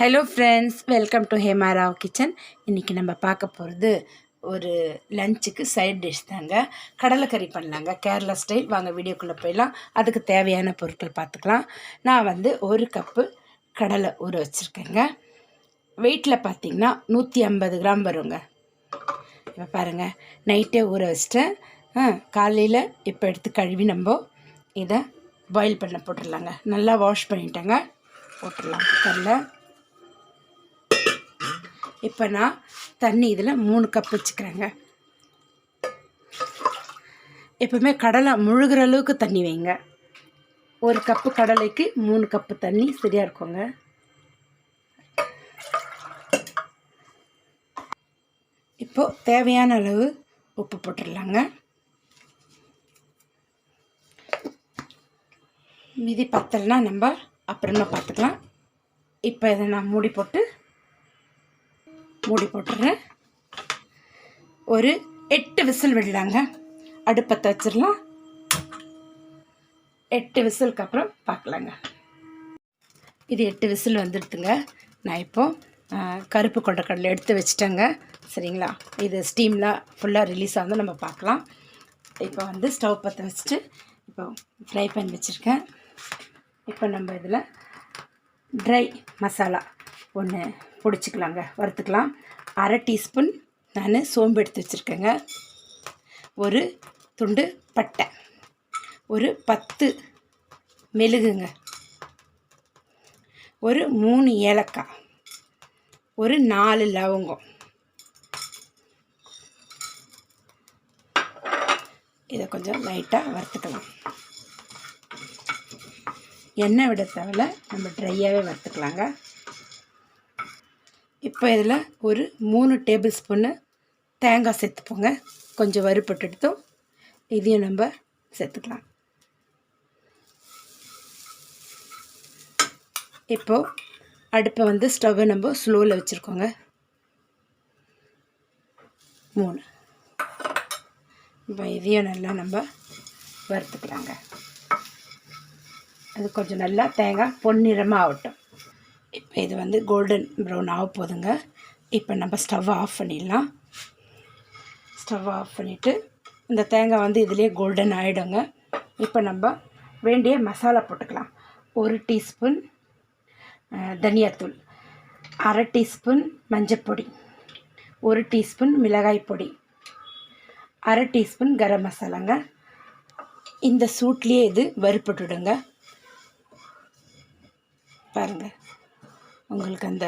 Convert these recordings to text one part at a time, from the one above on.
Hello friends welcome to Hemarao kitchen இன்றைக்கி நம்ம பார்க்க போகிறது ஒரு லஞ்சுக்கு சைட் டிஷ் தாங்க. கடலைக்கறி பண்ணலாங்க. கேரளா ஸ்டைல் வாங்க வீடியோக்குள்ளே போயிடலாம். அதுக்கு தேவையான பொருட்கள் பார்த்துக்கலாம். நான் வந்து ஒரு கப்பு கடலை ஊற வச்சுருக்கேங்க. வெயிட்டில் பார்த்தீங்கன்னா நூற்றி ஐம்பது கிராம் வருங்க. இப்போ பாருங்கள் நைட்டே ஊற வச்சிட்டேன். ஆ காலையில் இப்போ எடுத்து கழுவி நம்ம இதை பாயில் பண்ண போட்டுடலாங்க. நல்லா வாஷ் பண்ணிட்டேங்க. போட்டுடலாம். குக்கரில் இப்போ நான் தண்ணி இதில் மூணு கப் வச்சுக்கிறேங்க. எப்பவுமே கடலை முழுகிற அளவுக்கு தண்ணி வைங்க. ஒரு கப்பு கடலைக்கு மூணு கப்பு தண்ணி சரியாக இருக்குங்க. இப்போது தேவையான அளவு உப்பு போட்டுடலாங்க. மீதி பத்தலைனா நம்ம அப்புறமா பார்த்துக்கலாம். இப்போ இதை நான் மூடி போட்டு மூடி போட்டுடுறேன் ஒரு எட்டு விசில் விடலாங்க. அடுப்பத்தை வச்சிடலாம். எட்டு விசிலுக்கு அப்புறம் பார்க்கலாங்க. இது எட்டு விசில் வந்துடுதுங்க. நான் இப்போது கருப்பு கொண்டக்கடலை எடுத்து வச்சிட்டேங்க. சரிங்களா? இது ஸ்டீம்லாம் ஃபுல்லாக ரிலீஸ் ஆகுது. நம்ம பார்க்கலாம். இப்போ வந்து ஸ்டவ் பற்ற வச்சுட்டு இப்போ ஃப்ரை பேன் வச்சுருக்கேன். இப்போ நம்ம இதில் ட்ரை மசாலா ஒன்று பிடிச்சிக்கலாங்க. வறுத்துக்கலாம். அரை டீஸ்பூன் நான் சோம்பு எடுத்து வச்சுருக்கேங்க. ஒரு துண்டு பட்டை. ஒரு பத்து மெழுகுங்க. ஒரு மூணு ஏலக்காய். ஒரு நாலு லவங்கம். இதை கொஞ்சம் லைட்டாக வறுத்துக்கலாம். எண்ணெய் விட தேவையில்ல. நம்ம ட்ரையாகவே வறுத்துக்கலாங்க. இப்போ இதில் ஒரு மூணு டேபிள் ஸ்பூன்னு தேங்காய் சேர்த்துப்போங்க. கொஞ்சம் வறுபட்டு எடுத்தோம் இதையும் நம்ம சேர்த்துக்கலாம். இப்போது அடுப்பை வந்து ஸ்டவ்வை நம்ம ஸ்லோவில் வச்சுருக்கோங்க. மூணு. இப்போ இதையும் நல்லா நம்ம வறுத்துக்கலாங்க. அது கொஞ்சம் நல்லா தேங்காய் பொன்னிறமாக ஆகட்டும் இப்போ இது வந்து கோல்டன் ப்ரௌன் ஆக போதுங்க. இப்போ நம்ம ஸ்டவ் ஆஃப் பண்ணிடலாம். ஸ்டவ் ஆஃப் பண்ணிவிட்டு இந்த தேங்காய் வந்து இதுலேயே கோல்டன் ஆகிடுங்க இப்போ நம்ம வேண்டிய மசாலா போட்டுக்கலாம். ஒரு டீஸ்பூன் தனியாத்தூள் அரை டீஸ்பூன் மஞ்சப்பொடி ஒரு டீஸ்பூன் மிளகாய் பொடி அரை டீஸ்பூன் கரம் மசாலாங்க. இந்த சூட்லேயே இது வறுப்பட்டுடுங்க பாருங்கள் உங்களுக்கு அந்த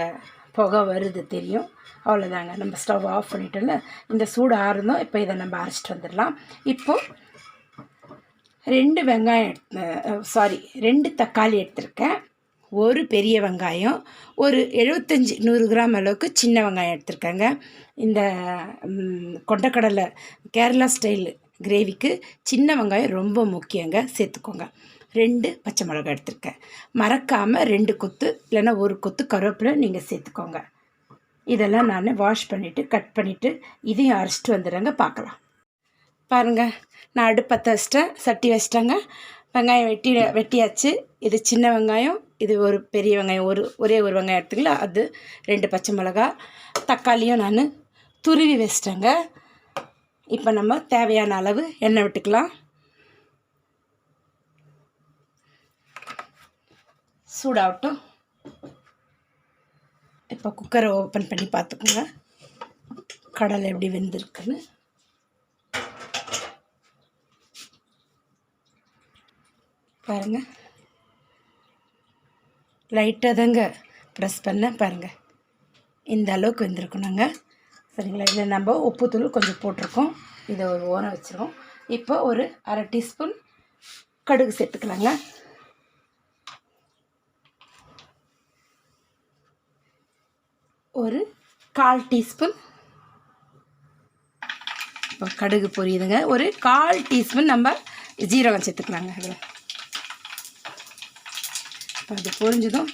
புகை வருது தெரியும். அவ்வளோதாங்க நம்ம ஸ்டவ் ஆஃப் பண்ணிட்டோம்ல இந்த சூடு ஆறுந்தோம் இப்போ இதை நம்ம அரைச்சிட்டு வந்துடலாம். இப்போது ரெண்டு வெங்காயம் சாரி ரெண்டு தக்காளி எடுத்திருக்கேன். ஒரு பெரிய வெங்காயம் ஒரு எழுபத்தஞ்சி நூறு கிராம் அளவுக்கு சின்ன வெங்காயம் எடுத்திருக்கேங்க. இந்த கொண்டக்கடலை கேரளா ஸ்டைல் கிரேவிக்கு சின்ன வெங்காயம் ரொம்ப முக்கியங்க. சேர்த்துக்கோங்க. ரெண்டு பச்சை மிளகாய் எடுத்திருக்கேன். மறக்காமல் ரெண்டு கொத்து இல்லைன்னா ஒரு கொத்து கருவேப்பிலை நீங்கள் சேர்த்துக்கோங்க. இதெல்லாம் நான் வாஷ் பண்ணிவிட்டு கட் பண்ணிவிட்டு இதையும் அரைச்சிட்டு வந்துடுறேங்க பார்க்கலாம். பாருங்கள் நான் அடுப்பத்தை வச்சிட்டேன் சட்டி வச்சிட்டேங்க. வெங்காயம் வெட்டி வெட்டியாச்சு. இது சின்ன வெங்காயம் இது ஒரு பெரிய வெங்காயம் ஒரு ஒரே ஒரு வெங்காயம் எடுத்துக்கலாம் அது ரெண்டு பச்சை மிளகா. தக்காளியும் நான் துருவி வச்சிட்டேங்க. இப்போ நம்ம தேவையான அளவு எண்ணெய் விட்டுக்கலாம். சூடாகட்டும். இப்போ குக்கரை ஓப்பன் பண்ணி பார்த்துக்கோங்க. கடலை எப்படி வெந்திருக்குன்னு. பாருங்கள் லைட்டாக தாங்க ப்ரெஸ் பண்ண பாருங்கள் இந்த அளவுக்கு வெந்திருக்கணுங்க சரிங்களா? இதில் நம்ம உப்புத்தூள் கொஞ்சம் போட்டிருக்கோம். இதை ஒரு ஓரம் வச்சுருவோம் இப்போ ஒரு அரை டீஸ்பூன் கடுகு சேர்த்துக்கலாங்க. ஒரு கால் டீஸ்பூன். இப்போ கடுகு பொரியுதுங்க. ஒரு கால் டீஸ்பூன் நம்ம ஜீரகம் சேர்த்துக்கலாங்க. அதில் இப்போ அது பொரிஞ்சதும்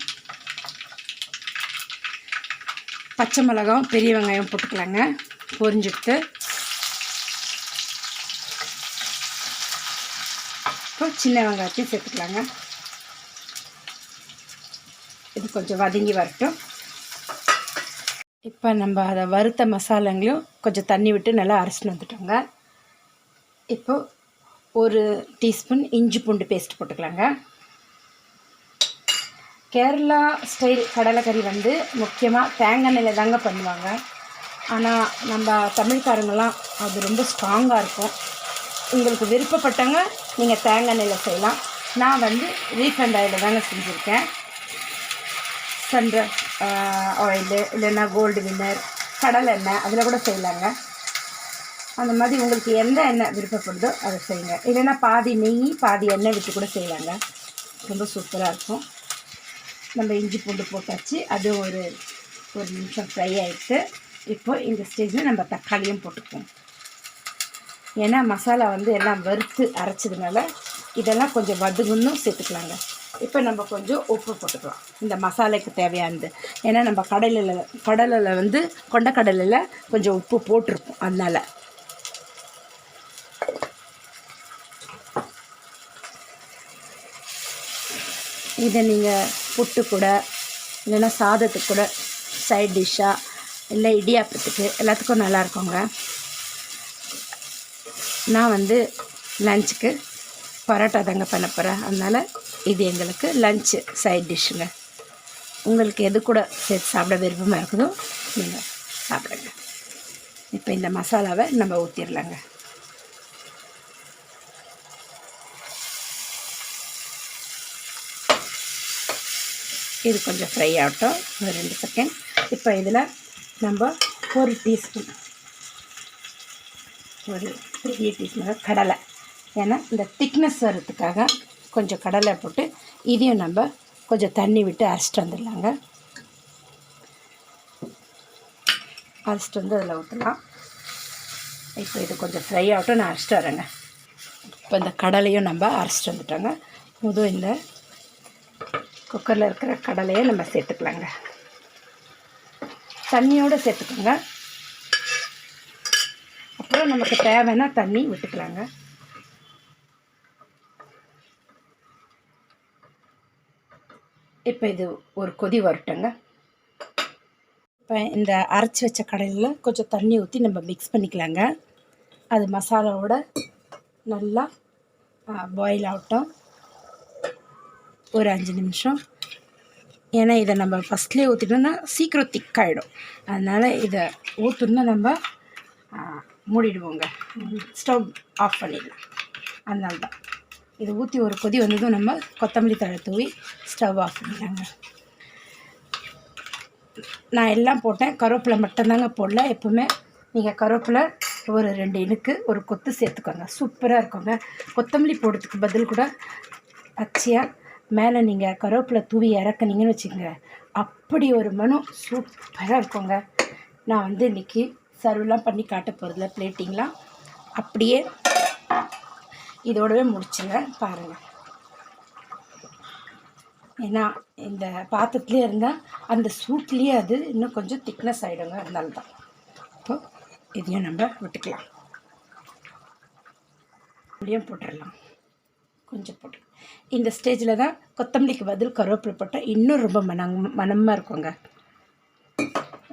பச்சை மிளகாவும் பெரிய வெங்காயம் போட்டுக்கலாங்க. பொரிஞ்சுட்டு இப்போ சின்ன வெங்காயத்தையும் சேர்த்துக்கலாங்க. இது கொஞ்சம் வதங்கி வரட்டும். இப்போ நம்ம அதை வறுத்த மசாலாங்களையும் கொஞ்சம் தண்ணி விட்டு நல்லா அரைச்சிட்டு வந்துட்டோங்க. இப்போ ஒரு டீஸ்பூன் இஞ்சி பூண்டு பேஸ்ட் போட்டுக்கலாங்க. கேரளா ஸ்டைல் கடலைக்கறி வந்து முக்கியமாக தேங்காய் எண்ணெயில் தாங்க பண்ணுவாங்க. ஆனால் நம்ம தமிழ்காரங்கெல்லாம் அது ரொம்ப ஸ்ட்ராங்காக இருக்கும். உங்களுக்கு விருப்பப்பட்டவங்க நீங்கள் தேங்காய் எண்ணெயில் செய்யலாம். நான் வந்து ரீஃபண்ட் ஆயில் தாங்க செஞ்சுருக்கேன். சன்ரைஸ் ஆயிலு இல்லைன்னா கோல்டு வின்னர் கடலை எண்ணெய் அதில் கூட செய்யலாங்க. அந்த மாதிரி உங்களுக்கு எந்த எண்ணெய் விருப்பப்படுதோ அதை செய்யுங்க. இல்லைன்னா பாதி நெய் பாதி எண்ணெய் விட்டு கூட செய்யலாங்க. ரொம்ப சூப்பராக இருக்கும். நம்ம இஞ்சி பூண்டு போட்டாச்சு. அது ஒரு ஒரு நிமிஷம் ஃப்ரை ஆகிட்டு இப்போ இந்த ஸ்டேஜில் நம்ம தக்காளியும் போட்டுக்குவோம். ஏன்னா மசாலா வந்து எல்லாம் வறுத்து அரைச்சதுனால இதெல்லாம் கொஞ்சம் வதுகுன்னும் சேர்த்துக்கலாங்க. இப்போ நம்ம கொஞ்சம் உப்பு போட்டுக்கலாம். இந்த மசாலைக்கு தேவையானது. ஏன்னா நம்ம கடலில் கடலில் வந்து கொண்டக்கடலில் கொஞ்சம் உப்பு போட்டிருப்போம். அதனால். இதை நீங்கள் புட்டு கூட இல்லைன்னா சாதத்துக்கு கூட சைட் டிஷ்ஷாக இல்லை இடியாப்பத்துக்கு எல்லாத்துக்கும் நல்லா இருக்குங்க. நான் வந்து லஞ்சுக்கு பரோட்டா தாங்க பண்ண போகிறேன் அதனால் இது எங்களுக்கு லஞ்சு சைட் டிஷ்ஷுங்க உங்களுக்கு எது கூட சேர்த்து சாப்பிட விருப்பமாக இருக்குதோ நீங்கள் சாப்பிடுங்க. இப்போ இந்த மசாலாவை நம்ம ஊற்றிடலாங்க இது கொஞ்சம் ஃப்ரை ஆகட்டும். ஒரு ரெண்டு செகண்ட் இப்போ இதில் நம்ம ஒரு டீஸ்பூன் ஒரு பெரிய டீஸ்பூன் கடலை. ஏன்னா இந்த திக்னஸ் வர்றதுக்காக கொஞ்சம் கடலை போட்டு இதையும் நம்ம கொஞ்சம் தண்ணி விட்டு அரைச்சிட்டு வந்துடலாங்க. அரைச்சிட்டு வந்து அதில் ஊற்றலாம். இப்போ இது கொஞ்சம் ஃப்ரை ஆகட்டும் நான் அரைச்சிட்டு வரேங்க. இப்போ இந்த கடலையும் நம்ம அரைச்சிட்டு வந்துட்டோங்க. முதல் இந்த குக்கரில் இருக்கிற கடலையை நம்ம சேர்த்துக்கலாங்க. தண்ணியோடு சேர்த்துக்கோங்க. அப்புறம் நமக்கு தேவைன்னா தண்ணி விட்டுக்கலாங்க. இப்போ இது ஒரு கொதி வரட்டுங்க. இப்போ இந்த அரைச்சி வச்ச கடையில் கொஞ்சம் தண்ணி ஊற்றி நம்ம மிக்ஸ் பண்ணிக்கலாங்க. அது மசாலாவோட நல்லா பாயில் ஆகட்டும். ஒரு அஞ்சு நிமிஷம். ஏன்னா இதை நம்ம ஃபஸ்ட்லேயே ஊற்றிட்டோம்னா சீக்கிரம் திக்காயிடும். அதனால் இதை ஊற்றணுன்னா நம்ம மூடிடுவோங்க. ஸ்டவ் ஆஃப் பண்ணிடலாம். அதனால தான். இதை ஊற்றி ஒரு கொதி வந்ததும் நம்ம கொத்தமல்லி தழை தூவி ஸ்டவ் ஆஃப் பண்ணிடலாங்க. நான் எல்லாம் போட்டேன். கருவேப்பிலை மட்டும்தாங்க போடல. எப்போவுமே நீங்கள் கருவேப்பிலை ஒரு ரெண்டு இனுக்கு ஒரு கொத்து சேர்த்துக்கோங்க. சூப்பராக இருக்குங்க. கொத்தமல்லி போடுறதுக்கு பதில் கூட பச்சையாக மேலே நீங்கள் கருவேப்பிலை தூவி இறக்குனீங்கன்னு வச்சுக்கோங்க. அப்படி ஒரு மனம் சூப்பராக இருக்குங்க. நான் வந்து இன்றைக்கி சர்வ்லாம் பண்ணி காட்ட போகிறதில்ல பிளேட்டிங்லாம் அப்படியே இதோடவே முடிச்சுங்க பாருங்கள் ஏன்னா இந்த பாத்திரத்துலேயே இருந்தால் அந்த சூட்லேயே அது இன்னும் கொஞ்சம் திக்னஸ் ஆகிடுங்க அதனால தான். இப்போ இதையும் நம்ம விட்டுக்கலாம். இப்படியும் போட்டுடலாம். கொஞ்சம் போட்டு. இந்த ஸ்டேஜில் தான் கொத்தமல்லிக்கு பதில் கருவேப்பிலை போட்டால் இன்னும் ரொம்ப மனம் மனமாக இருக்குங்க.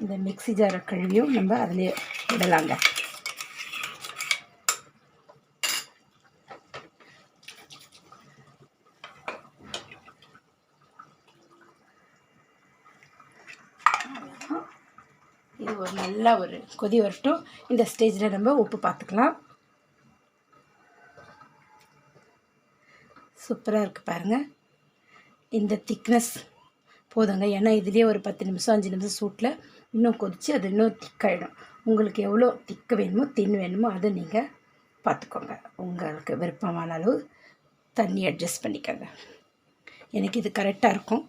இந்த மிக்ஸி ஜாரை கழுவியும் நம்ம அதிலே விடலாங்க இது ஒரு நல்லா ஒரு கொதி வரட்டும். இந்த ஸ்டேஜில் நம்ம உப்பு பார்த்துக்கலாம் சூப்பராக இருக்குது பாருங்கள் இந்த திக்னஸ் போதுங்க. ஏன்னா இதுலேயே ஒரு பத்து நிமிஷம் அஞ்சு நிமிஷம் சூட்டில் இன்னும் கொதித்து அது இன்னும் திக்காயிடும் உங்களுக்கு எவ்வளோ திக்கு வேணுமோ தின் வேணுமோ அதை நீங்கள் பார்த்துக்கோங்க உங்களுக்கு விருப்பமான அளவு தண்ணி அட்ஜஸ்ட் பண்ணிக்கோங்க. எனக்கு இது கரெக்டாக இருக்கும்.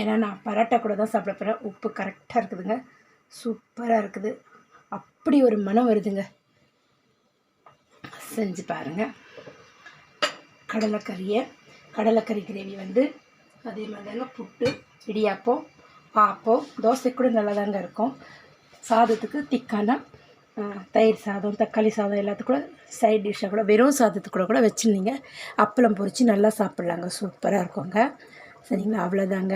ஏன்னா நான் பரோட்டா கூட தான் சாப்பிட போகிறேன் உப்பு கரெக்டாக இருக்குதுங்க. சூப்பராக இருக்குது. அப்படி ஒரு மனம் வருதுங்க. செஞ்சு பாருங்கள் கடலைக்கறியை கடலைக்கறி கிரேவி வந்து அதே மாதிரி தாங்க புட்டு இடியாப்பம் பாப்பம் தோசை கூட நல்லா தாங்க இருக்கும். சாதத்துக்கு திக்கான தயிர் சாதம் தக்காளி சாதம் எல்லாத்துக்கூட சைட் டிஷ்ஷாக கூட வெறும் சாதத்துக்கூட கூட வச்சுருந்தீங்க. அப்பளம் பொறிச்சு நல்லா சாப்பிட்லாங்க. சூப்பராக இருக்குங்க. சரிங்களா? அவ்வளோதாங்க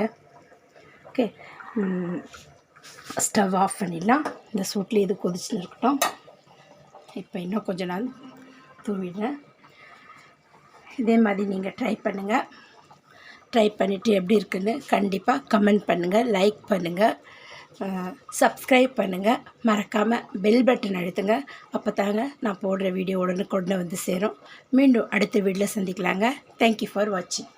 ஓகே. ஸ்டவ் ஆஃப் பண்ணிடலாம். இந்த சூட்டில் இது கொதிச்சுன்னு இருக்கட்டும். இப்போ இன்னும் கொஞ்ச நாள் தூவிடுறேன். இதே மாதிரி நீங்கள் ட்ரை பண்ணுங்கள் ட்ரை பண்ணிவிட்டு எப்படி இருக்குன்னு கண்டிப்பாக கமெண்ட் பண்ணுங்கள் லைக் பண்ணுங்கள் சப்ஸ்கிரைப் பண்ணுங்கள் மறக்காமல் பெல் பட்டன் அழுத்துங்க. அப்போ தாங்க நான் போடுற வீடியோ உடனே கொண்டு வந்து சேரும். மீண்டும் அடுத்த வீடியோவில் சந்திக்கலாங்க. தேங்க்யூ ஃபார் வாட்சிங்